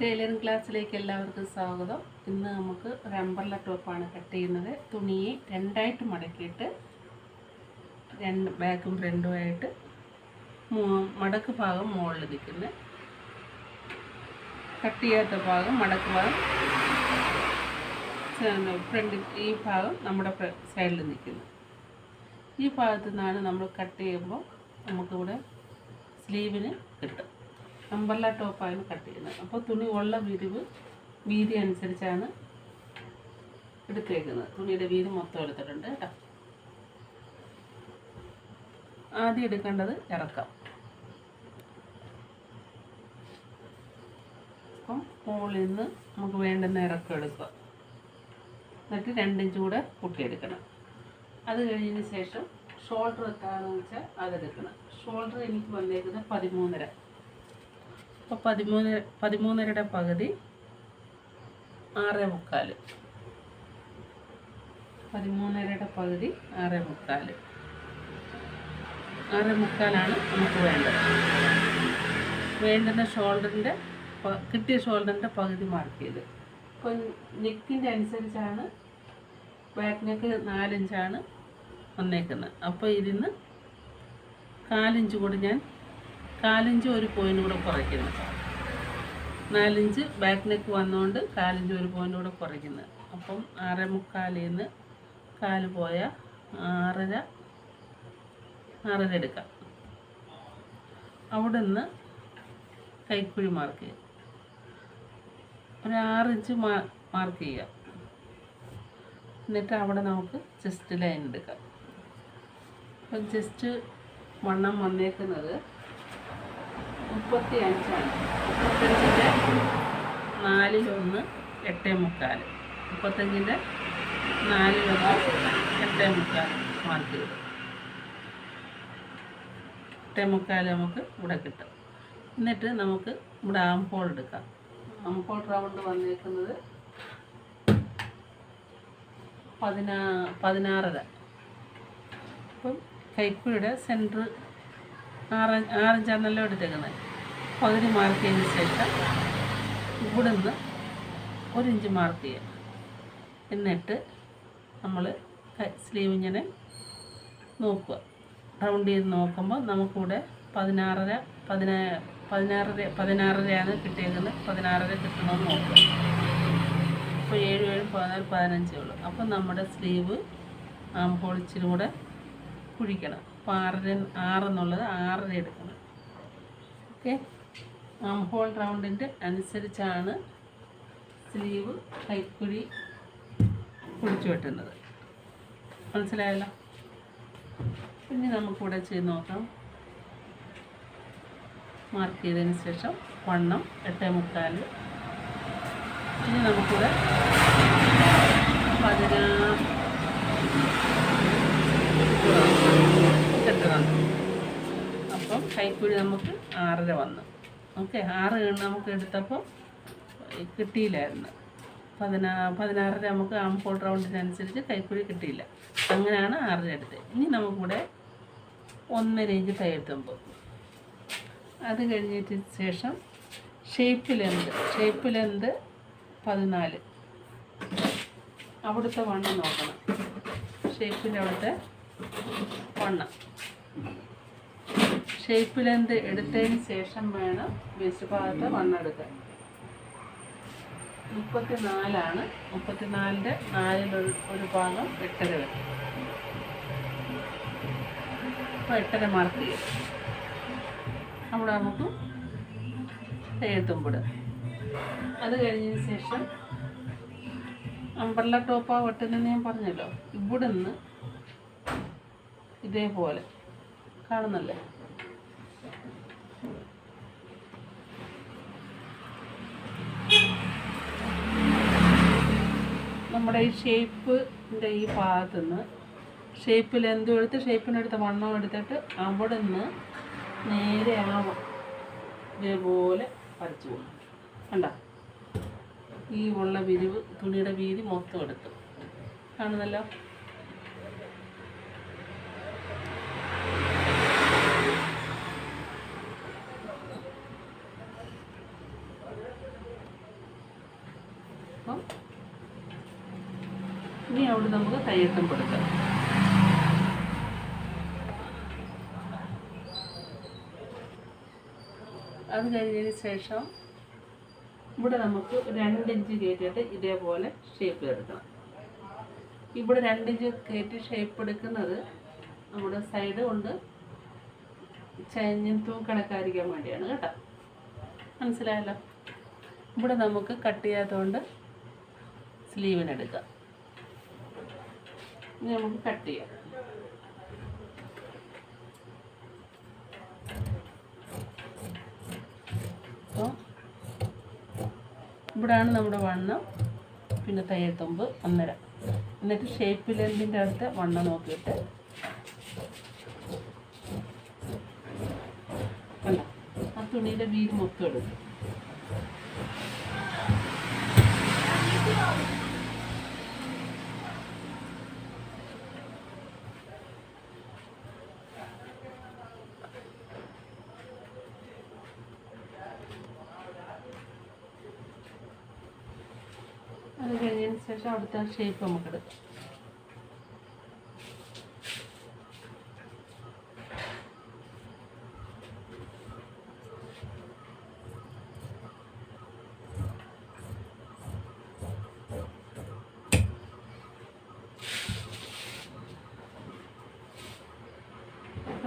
Tailoring ക്ലാസ്സിലേക്ക് എല്ലാവർക്കും സ്വാഗതം. ഇന്ന് നമുക്ക് ഒരു അമ്പർല ടോപ്പാണ് കട്ട് ചെയ്യുന്നത്. തുണിയെ രണ്ടായിട്ട് മടക്കിയിട്ട് രണ്ട് ബാക്കും ഫ്രണ്ടുമായിട്ട് മടക്ക് ഭാഗം മുകളിൽ നിൽക്കുന്നത് കട്ട് ചെയ്യാത്ത ഭാഗം മടക്ക് ഭാഗം ഫ്രണ്ട് ഈ ഭാഗം നമ്മുടെ സൈഡിൽ നിൽക്കുന്നു. ഈ ഭാഗത്തു നിന്നാണ് നമ്മൾ കട്ട് ചെയ്യുമ്പോൾ നമുക്കിവിടെ സ്ലീവിന് കിട്ടും. അമ്പർല ടോപ്പാണ് കട്ട് ചെയ്യുന്നത് അപ്പോൾ തുണി ഉള്ള വിരിവ് വീതി അനുസരിച്ചാണ് എടുത്തേക്കുന്നത്. തുണിയുടെ വീതി മൊത്തം എടുത്തിട്ടുണ്ട് കേട്ടോ. ആദ്യം എടുക്കേണ്ടത് ഇറക്കാം. അപ്പം മുകളിൽ നിന്ന് നമുക്ക് വേണ്ടുന്ന ഇറക്കം എടുക്കുക. എന്നിട്ട് രണ്ടിഞ്ച് കൂടെ കൂട്ടിയെടുക്കണം. അത് കഴിഞ്ഞതിന് ശേഷം ഷോൾഡർ എത്താന്ന് വെച്ചാൽ അതെടുക്കണം. ഷോൾഡർ എനിക്ക് വന്നേക്കുന്നത് പതിമൂന്നര. അപ്പോൾ പതിമൂന്ന് പതിമൂന്നരയുടെ പകുതി ആറ് മുക്കാൽ പതിമൂന്നരയുടെ പകുതി ആറ് മുക്കാൽ ആറ് മുക്കാലാണ് നമുക്ക് വേണ്ടത്. വേണ്ടുന്ന ഷോൾഡറിന്റെ കിട്ടിയ ഷോൾഡറിന്റെ പകുതി മാർക്ക് ചെയ്ത്. അപ്പോൾ നെക്കിന്റെ അനുസരിച്ചാണ് ബാക്ക് നെക്ക് നാലിഞ്ചാണ് വന്നേക്കുന്നത്. അപ്പോൾ ഇതിന് കാലിഞ്ച് കൂടി ഞാൻ കാലിഞ്ച് ഒരു പോയിന്റ് കൂടെ കുറയ്ക്കുന്നത് നാലിഞ്ച് ബാക്ക് നെക്ക് വന്നുകൊണ്ട് കാലിഞ്ച് ഒരു പോയിന്റ് കൂടെ കുറയ്ക്കുന്നത് അപ്പം ആറേ മുക്കാലിൽ നിന്ന് കാൽ പോയ ആറര ആറര എടുക്കാം. അവിടെ നിന്ന് കൈക്കുഴി മാർക്ക് ഒരു ആറിഞ്ച് മാ മാർക്ക് ചെയ്യുക എന്നിട്ട് അവിടെ നമുക്ക് ജസ്റ്റ് ലൈൻ എടുക്കാം. അപ്പം ജസ്റ്റ് വണ്ണം വന്നേക്കുന്നത് മുപ്പത്തി അഞ്ചാണ് മുപ്പത്തഞ്ചിന്റെ നാലിലൊന്ന് എട്ടേ മുക്കാൽ മുപ്പത്തഞ്ചിന്റെ നാലിലൊന്ന് എട്ടേ മുക്കാൽ മാർക്ക് ചെയ്തു. എട്ടേ മുക്കാൽ നമുക്ക് ഇവിടെ കിട്ടും. എന്നിട്ട് നമുക്ക് ഇവിടെ ആംപോൾ എടുക്കാം. ആംപോൾ റൗണ്ട് വന്നേക്കുന്നത് പതിനാ പതിനാറര. അപ്പം കൈക്കുഴിയുടെ സെന്റർ ആറ് ആറിഞ്ചാണല്ലോ എടുത്തേക്കുന്നത്. പകുതി മാർക്ക് ചെയ്തതിന് ശേഷം ഇവിടെ നിന്ന് ഒരു ഇഞ്ച് മാർക്ക് ചെയ്യുക എന്നിട്ട് നമ്മൾ സ്ലീവ് ഇങ്ങനെ നോക്കുക. റൗണ്ട് ചെയ്ത് നോക്കുമ്പോൾ നമുക്കിവിടെ പതിനാറര പതിനാ പതിനാറര പതിനാറരയാണ് കിട്ടിയേക്കുന്നത്. പതിനാറര കിട്ടണമെന്ന് നോക്കുക. അപ്പോൾ ഏഴ് ഏഴും പതിനാല് പതിനഞ്ചേ ഉള്ളൂ. അപ്പോൾ നമ്മുടെ സ്ലീവ് ആം കൂടെ കുഴിക്കണം. അപ്പോൾ ആറര ആറെന്നുള്ളത് ആറര എടുക്കണം. ഓക്കെ? ആം ഹോൾ റൗണ്ടിന്റെ അനുസരിച്ചാണ് സ്ലീവ് കൈക്കുഴി കുടിച്ചു വെട്ടുന്നത്. മനസ്സിലായല്ലോ? ഇനി നമുക്കിവിടെ ചെയ്ത് നോക്കാം. മാർക്ക് ചെയ്തതിന് ശേഷം വണ്ണം എട്ടേ മുക്കാൽ ഇനി നമുക്കിവിടെ പതിനാ അപ്പം കൈക്കൂലി നമുക്ക് ആറര വന്നു. ഓക്കെ ആറ് നമുക്ക് എടുത്തപ്പോൾ കിട്ടിയില്ലായിരുന്നു. പതിനാ പതിനാറര നമുക്ക് ആംപോൾ റൗണ്ടിനനുസരിച്ച് കൈക്കൂലി കിട്ടിയില്ല. അങ്ങനെയാണ് ആറര എടുത്തത്. ഇനി നമുക്കിവിടെ ഒന്നര ഇഞ്ച് തയ്യെത്തുമ്പോൾ അത് കഴിഞ്ഞിട്ട് ശേഷം ഷേപ്പ് ലെന്ത് ഷേപ്പ് ലെന്ത് പതിനാല്. അവിടുത്തെ വണ്ണം നോക്കണം. ഷേപ്പിന്റെ അവിടുത്തെ വണ്ണം. ഷേപ്പ് ലെന്ത് എടുത്തതിന് ശേഷം വേണം വേസ്റ്റ് ഭാഗത്ത് മണ്ണെടുക്കാൻ മുപ്പത്തിനാലാണ് മുപ്പത്തി നാലാണ് മുപ്പത്തിനാലിന്റെ നാലിലൊരു ഒരു ഭാഗം എട്ടര വരും. അപ്പോൾ എട്ടര മാർക്ക് ചെയ്യും. അവിടെ നമുക്ക് തേത്തുമ്പിടുക അത് കഴിഞ്ഞതിന് ശേഷം അമ്പർല ടോപ്പാ വെട്ടുന്നെന്ന് ഞാൻ പറഞ്ഞല്ലോ. ഇവിടുന്ന് ഇതേപോലെ കാണുന്നല്ലേ? നമ്മുടെ ഈ ഷേപ്പിന്റെ ഈ ഭാഗത്തു നിന്ന് ഷേപ്പിൽ എന്തും എടുത്ത് ഷേപ്പിനെടുത്ത് വണ്ണം എടുത്തിട്ട് അവിടെ നിന്ന് നേരെ ആവും ഇതേപോലെ വരച്ചു പോകും കണ്ട? ഈ ഉള്ള വിരിവ് തുണിയുടെ വീതി മൊത്തം എടുത്തു. കാണുന്നല്ലോ ഇപ്പം ഇനി കൊടുക്കാം അത് കഴിഞ്ഞതിന് ശേഷം ഇവിടെ നമുക്ക് രണ്ടിഞ്ച് കയറ്റിയിട്ട് ഇതേപോലെ ഷേപ്പ് എടുക്കണം. ഇവിടെ രണ്ടിഞ്ച് കയറ്റി ഷേപ്പ് എടുക്കുന്നത് നമ്മുടെ സൈഡ് കൊണ്ട് ചൈഞ്ഞും തൂക്കണക്കാതിരിക്കാൻ വേണ്ടിയാണ് കേട്ടോ. മനസ്സിലായല്ലോ? ഇവിടെ നമുക്ക് കട്ട് ചെയ്യാത്തതുകൊണ്ട് സ്ലീവിനെടുക്കാം ഇനി നമുക്ക് കട്ട് ചെയ്യാം. അപ്പോൾ ഇവിടാണ് നമ്മുടെ വണ്ണം പിന്നെ തയ്യൽത്തൊമ്പ് ഒന്നര എന്നിട്ട് ഷേപ്പ് ലെന്തിന്റെ അടുത്ത് വണ്ണം നോക്കിയിട്ട് ആ തുണിയുടെ വീര് മൊത്തം എടുക്കും അത് കഴിഞ്ഞതിന് ശേഷം ഷേപ്പ് നമുക്ക് എടുക്കാം.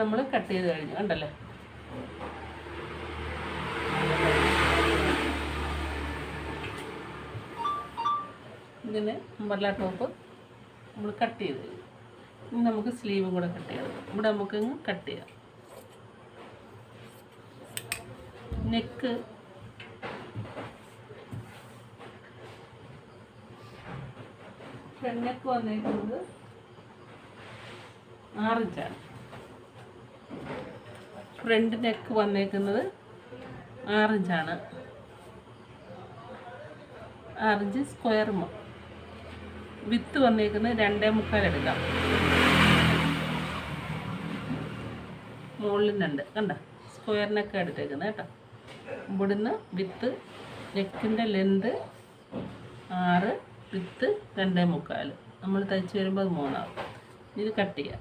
നമ്മൾ കട്ട് ചെയ്ത് കഴിഞ്ഞു കണ്ടല്ലേ? ഇതിന് അമ്പർല ടോപ്പ് നമ്മൾ കട്ട് ചെയ്ത് ഇനി നമുക്ക് സ്ലീവും കൂടെ കട്ട് ചെയ്യണം ഇവിടെ നമുക്ക് കട്ട് ചെയ്യാം. നെക്ക്. ഫ്രണ്ട് വന്നേക്കുന്നത് ആറിഞ്ചാണ്. ഫ്രണ്ട് നെക്ക് വന്നേക്കുന്നത് ആറിഞ്ചാണ്. ആറിഞ്ച് സ്ക്വയർ വിത്ത് വന്നേക്കുന്നത് രണ്ടേ മുക്കാൽ എടുക്കാം. മുകളിൽ രണ്ട് കണ്ട? സ്ക്വയറിനൊക്കെ എടുത്തേക്കുന്നത് കേട്ടോ. ഇവിടുന്ന് വിത്ത് നെക്കിന്റെ ലെന്ത് ആറ് വിത്ത് രണ്ടേ മുക്കാൽ. നമ്മൾ തയ്ച്ച് വരുമ്പോൾ അത് മൂന്നാവും. ഇത് കട്ട് ചെയ്യാം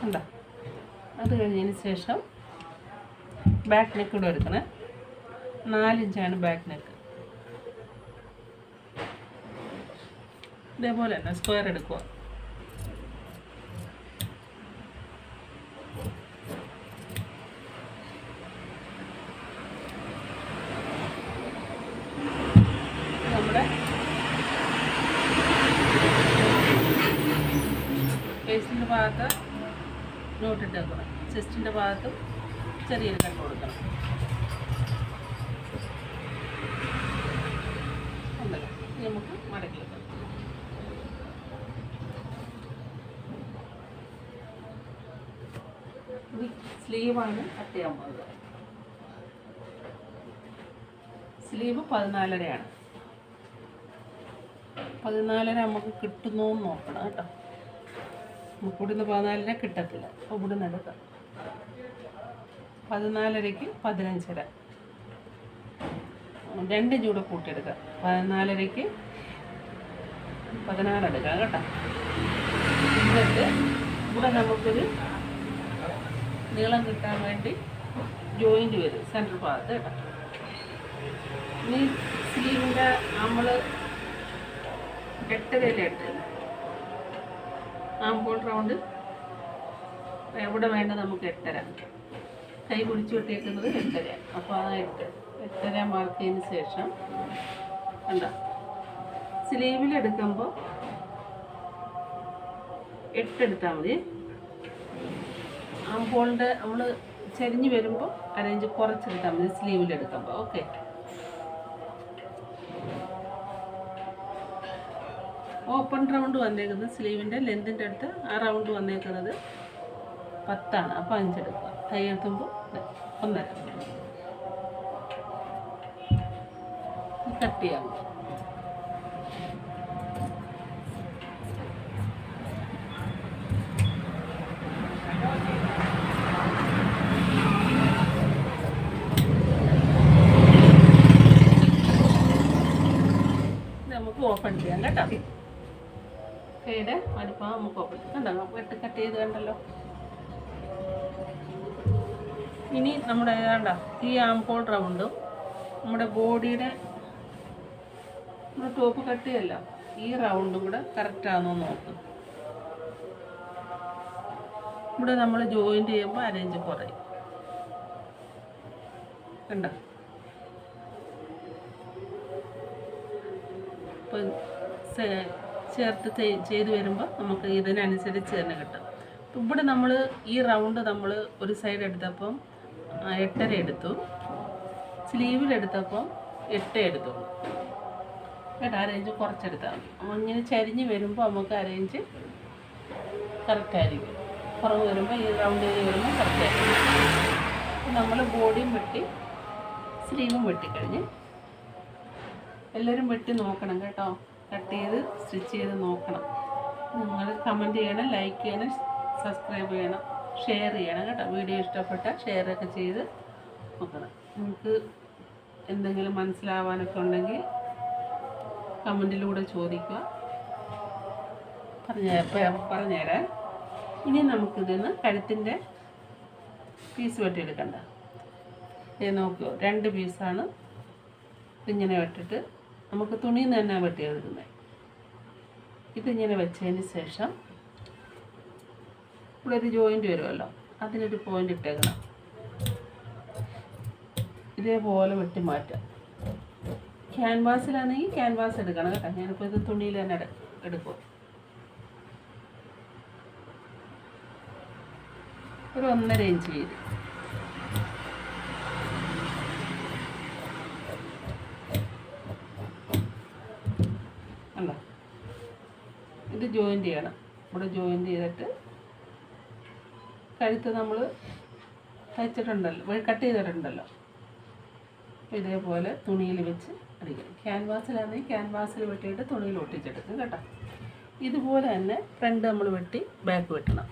കണ്ടോ അത് കഴിഞ്ഞതിന് ശേഷം ബാക്ക് നെക്ക് ഇവിടെ എടുക്കണേ നാലിഞ്ചാണ് ബാക്ക് നെക്ക് ഇതേപോലെ തന്നെ സ്ക്വയർ എടുക്കുക. ഭാഗത്ത് നോട്ടിട്ട് വെക്കണം. ചെസ്റ്റിന്റെ ഭാഗത്തും ചെറിയൊരു കട്ട് കൊടുക്കണം. നമുക്ക് മടക്കി സ്ലീവാണ് കട്ട് സ്ലീവ് പതിനാലരയാണ്. പതിനാലര നമുക്ക് കിട്ടുന്നോ നോക്കണം കേട്ടോ. നമുക്ക് ഇവിടുന്ന് പതിനാലര കിട്ടത്തില്ല. അപ്പോൾ ഇവിടുന്ന് എടുക്കാം. പതിനാലരയ്ക്ക് പതിനഞ്ചര. രണ്ട് ചൂട് കൂട്ടിയെടുക്കുക പതിനാലരയ്ക്ക് പതിനാറ് എടുക്കാം കേട്ടോ. എന്നിട്ട് ഇവിടെ നമുക്കൊരു നീളം കിട്ടാൻ വേണ്ടി ജോയിന്റ് വരും സെൻട്രൽ ഭാഗത്ത് കേട്ടോ. ഇനി സ്ലീവിന്റെ നമ്മൾ എട്ടരയിലെട്ട് ആമ്പോൾ റൗണ്ട്. എവിടെ വേണ്ട നമുക്ക് എട്ടര. കൈ പിടിച്ചു വിട്ടേക്കുന്നത് എട്ടര അപ്പോൾ ആ എട്ട്. എട്ടര മാർക്ക് ചെയ്തതിന് ശേഷം കണ്ട? സ്ലീവിലെടുക്കുമ്പോൾ എട്ടെടുത്താൽ മതി. അമ്പോളിന്റെ നമ്മൾ ചരിഞ്ഞ് വരുമ്പോൾ അരയിഞ്ച് കുറച്ചെടുത്താൽ മതി സ്ലീവിലെടുക്കുമ്പോൾ ഓക്കെ ഓപ്പൺ റൗണ്ട് വന്നേക്കുന്നത് സ്ലീവിന്റെ ലെന്തിന്റെ അടുത്ത് ആ റൗണ്ട് വന്നേക്കുന്നത് പത്താണ്. അപ്പോൾ അഞ്ചെടുക്കുക തയ്യൽ തുമ്പ് ഒന്നര കട്ട് ചെയ്യാം. നമുക്ക് ഓപ്പൺ ചെയ്യാം കേട്ടോ. കൈയുടെ വലുപ്പം നമുക്ക് ഓപ്പൺ കണ്ടോ? നമുക്ക് വെട്ട് കട്ട് ചെയ്ത് കണ്ടല്ലോ. ഇനി നമ്മുടെ ഏതാണ്ട ഈ ആംപോൾ റൗണ്ടും നമ്മുടെ ബോഡിയുടെ നമ്മുടെ ടോപ്പ് കട്ടിയല്ല ഈ റൗണ്ടും കൂടെ കറക്റ്റാണോ നോക്കും. ഇവിടെ നമ്മൾ ജോയിന്റ് ചെയ്യുമ്പോൾ അരേഞ്ച് കുറയും. കണ്ട? ചേർത്ത് ചെയ്- ചെയ്ത് വരുമ്പോൾ നമുക്ക് ഇതിനനുസരിച്ച് തന്നെ കിട്ടും. ഇവിടെ നമ്മൾ ഈ റൗണ്ട് നമ്മൾ ഒരു സൈഡ് എടുത്തപ്പം എട്ടര എടുത്തു. സ്ലീവിൽ എടുത്തപ്പം എട്ട് എടുത്തു കേട്ടോ അരേഞ്ച് കുറച്ചെടുത്താൽ മതി. ഇങ്ങനെ ചരിഞ്ഞ് വരുമ്പോൾ നമുക്ക് അരേഞ്ച് കറക്റ്റായിരിക്കും കുറവ് വരുമ്പോൾ ഈ റൗണ്ട് ചെയ്ത് വരുമ്പോൾ കറക്റ്റായിരിക്കും നമ്മൾ ബോഡിയും വെട്ടി സ്ലീവും വെട്ടിക്കഴിഞ്ഞ് എല്ലാവരും വെട്ടി നോക്കണം കേട്ടോ. കട്ട് ചെയ്ത് സ്റ്റിച്ച് ചെയ്ത് നോക്കണം. നിങ്ങൾ കമന്റ് ചെയ്യണം ലൈക്ക് ചെയ്യണം സബ്സ്ക്രൈബ് ചെയ്യണം. ഷെയർ ചെയ്യണം കേട്ടോ. വീഡിയോ ഇഷ്ടപ്പെട്ടാൽ ഷെയറൊക്കെ ചെയ്ത് നോക്കണം. നിങ്ങൾക്ക് എന്തെങ്കിലും മനസ്സിലാവാനൊക്കെ ഉണ്ടെങ്കിൽ കമന്റിലൂടെ ചോദിക്കുക. പറഞ്ഞ പറഞ്ഞുതരാം. ഇനി നമുക്കിതിന്ന് കഴുത്തിന്റെ പീസ് വെട്ടിയെടുക്കണ്ട. ഇത് നോക്കൂ രണ്ട് പീസാണ് ഇതിങ്ങനെ വെട്ടിട്ട് നമുക്ക് തുണിയിൽ നിന്ന് തന്നെ വെട്ടിയെടുക്കുന്നത്. ഇതിങ്ങനെ വെച്ചതിന് ശേഷം ഇവിടെ ഒരു ജോയിന്റ് വരുമല്ലോ. അതിനൊരു പോയിന്റ് ഇട്ടേക്കണം. ഇതേപോലെ വെട്ടി മാറ്റാം. ക്യാൻവാസിലാണെങ്കിൽ ക്യാൻവാസ് എടുക്കണം കേട്ടോ. ഞാനിപ്പോൾ ഇത് തുണിയിൽ തന്നെ എടു- എടുക്കും. ഒരു ഒന്നര ഇഞ്ച് വീതി. അല്ല ഇത് ജോയിന്റ് ചെയ്യണം. ഇവിടെ ജോയിന്റ് ചെയ്തിട്ട് കഴുത്ത് നമ്മൾ തയ്ച്ചിട്ടുണ്ടല്ലോ കട്ട് ചെയ്തിട്ടുണ്ടല്ലോ. ഇതേപോലെ തുണിയിൽ വെച്ച് അടിക്കണം. ക്യാൻവാസിലാണെങ്കിൽ ക്യാൻവാസിൽ വെട്ടിയിട്ട് തുണിയിൽ ഒട്ടിച്ചെടുക്കും കേട്ടോ. ഇതുപോലെ തന്നെ ഫ്രണ്ട് നമ്മൾ വെട്ടി ബാക്ക് വെട്ടണം.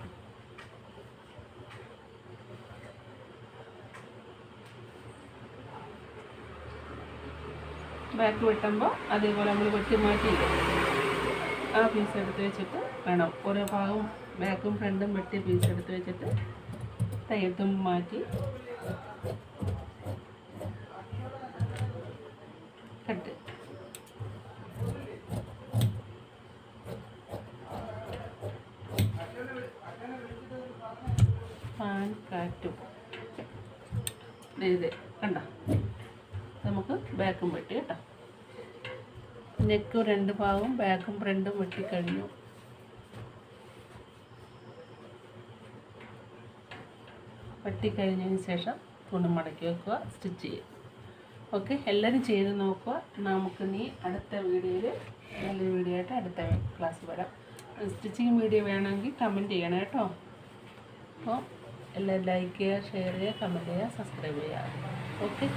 ബാക്ക് വെട്ടുമ്പോൾ അതേപോലെ നമ്മൾ വെട്ടി മാറ്റി ആ പീസ് എടുത്ത് വെച്ചിട്ട് വേണം. ഓരോ ഭാഗവും ബാക്കും ഫ്രണ്ടും വെട്ടി പീസ് എടുത്ത് വെച്ചിട്ട് തയ്യത്തും മാറ്റി കട്ട്. പാൻ കാറ്റും. ഇത് കണ്ട? നമുക്ക് ബാക്കും വെട്ടി കേട്ടോ. നെക്കും രണ്ട് ഭാഗവും ബാക്കും ഫ്രണ്ടും വെട്ടിക്കഴിഞ്ഞു വെട്ടിക്കഴിഞ്ഞതിന് ശേഷം തുണി മടക്കി വെക്കുക സ്റ്റിച്ച് ചെയ്യുക. ഓക്കെ എല്ലാവരും ചെയ്ത് നോക്കുക. നമുക്ക് നീ അടുത്ത വീഡിയോയിൽ നല്ലൊരു വീഡിയോ ആയിട്ട് അടുത്ത ക്ലാസ് വരാം. സ്റ്റിച്ചിങ് വീഡിയോ വേണമെങ്കിൽ കമന്റ് ചെയ്യണം കേട്ടോ. അപ്പോൾ എല്ലാവരും ലൈക്ക് ചെയ്യുക ഷെയർ ചെയ്യുക കമന്റ് ചെയ്യുക സബ്സ്ക്രൈബ് ചെയ്യുക. ഓക്കെ.